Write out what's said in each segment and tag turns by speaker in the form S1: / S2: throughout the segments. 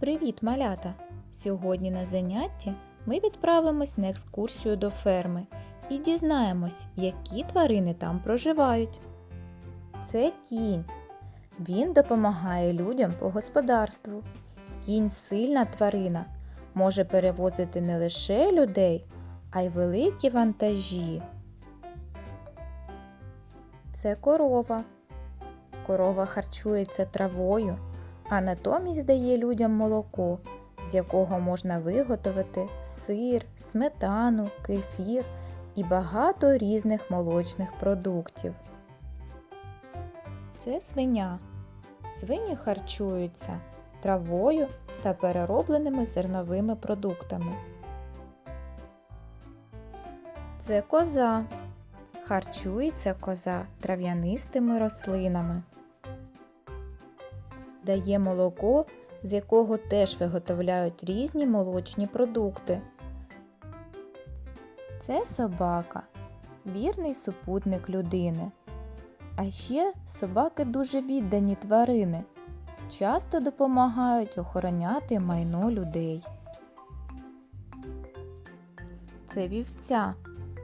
S1: Привіт, малята! Сьогодні на занятті ми відправимось на екскурсію до ферми і дізнаємось, які тварини там проживають. Це кінь. Він допомагає людям по господарству. Кінь сильна тварина, може перевозити не лише людей, а й великі вантажі. Це корова. Корова харчується травою, а натомість дає людям молоко, з якого можна виготовити сир, сметану, кефір і багато різних молочних продуктів. Це свиня. Свині харчуються травою та переробленими зерновими продуктами. Це коза. Харчується коза трав'янистими рослинами. Дає молоко, з якого теж виготовляють різні молочні продукти. Це собака, вірний супутник людини. А ще собаки дуже віддані тварини, часто допомагають охороняти майно людей. Це вівця.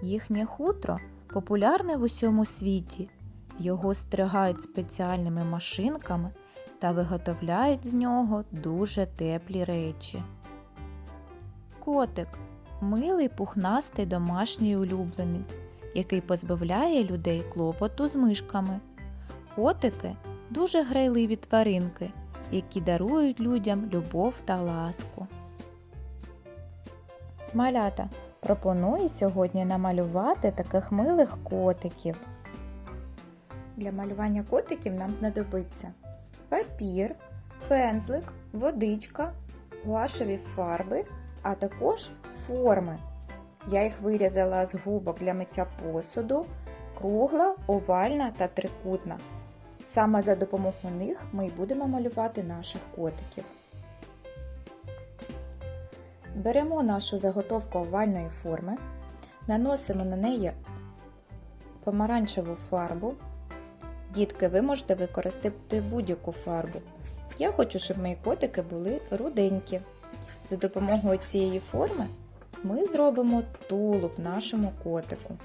S1: Їхнє хутро популярне в усьому світі. Його стригають спеціальними машинками та виготовляють з нього дуже теплі речі. Котик милий пухнастий домашній улюбленець, який позбавляє людей клопоту з мишками. Котики дуже грайливі тваринки, які дарують людям любов та ласку. Малята пропоную сьогодні намалювати таких милих котиків. Для малювання котиків нам знадобиться папір, пензлик, водичка, гуашеві фарби, а також форми. Я їх вирізала з губок для миття посуду, кругла, овальна та трикутна. Саме за допомогою них ми й будемо малювати наших котиків. Беремо нашу заготовку овальної форми, наносимо на неї помаранчеву фарбу. Дітки, ви можете використати будь-яку фарбу. Я хочу, щоб мої котики були руденькі. За допомогою цієї форми ми зробимо тулуб нашому котику.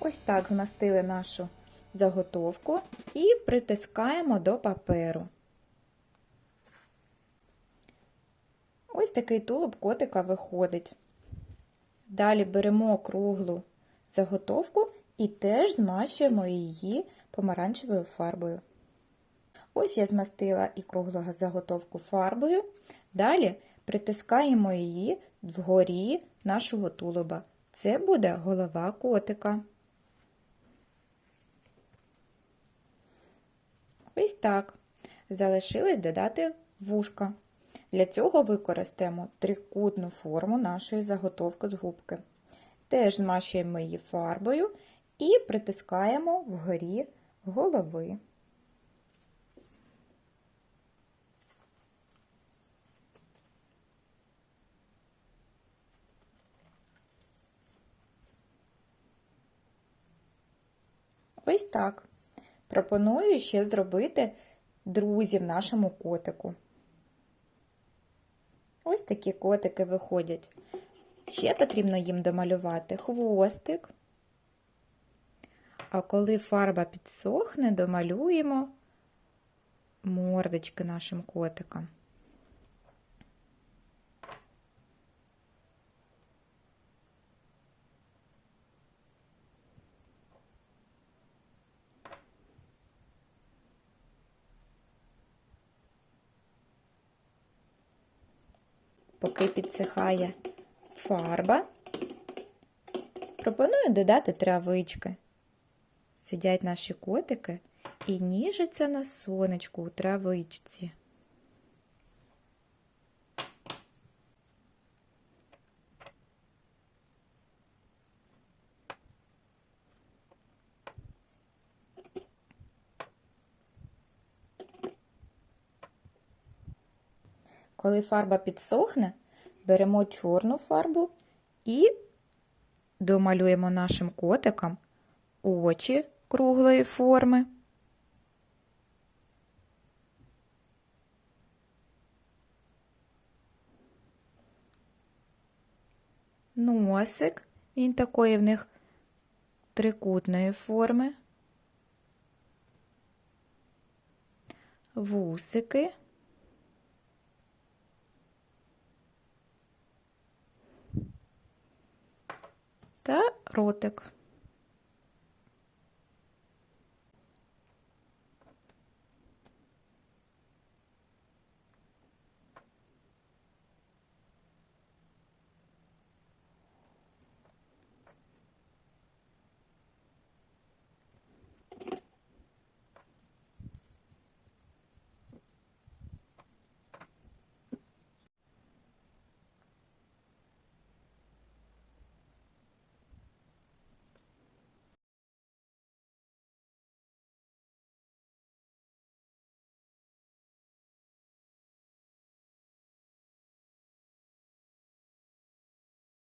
S1: Ось так змастили нашу заготовку і притискаємо до паперу. Ось такий тулуб котика виходить. Далі беремо круглу заготовку і теж змащуємо її помаранчевою фарбою. Ось я змастила і круглу заготовку фарбою. Далі притискаємо її вгорі нашого тулуба. Це буде голова котика. Ось так. Залишилось додати вушка. Для цього використаємо трикутну форму нашої заготовки з губки. Теж змащуємо її фарбою і притискаємо вгорі голови. Ось так. Пропоную ще зробити друзів нашому котику. Ось такі котики виходять. Ще потрібно їм домалювати хвостик. А коли фарба підсохне, домалюємо мордочки нашим котикам. Поки підсихає фарба, пропоную додати травички. Сидять наші котики і ніжаться на сонечку у травичці. Коли фарба підсохне, беремо чорну фарбу і домалюємо нашим котикам очі круглої форми. Носик, він такої в них трикутної форми, вусики. Та ротик.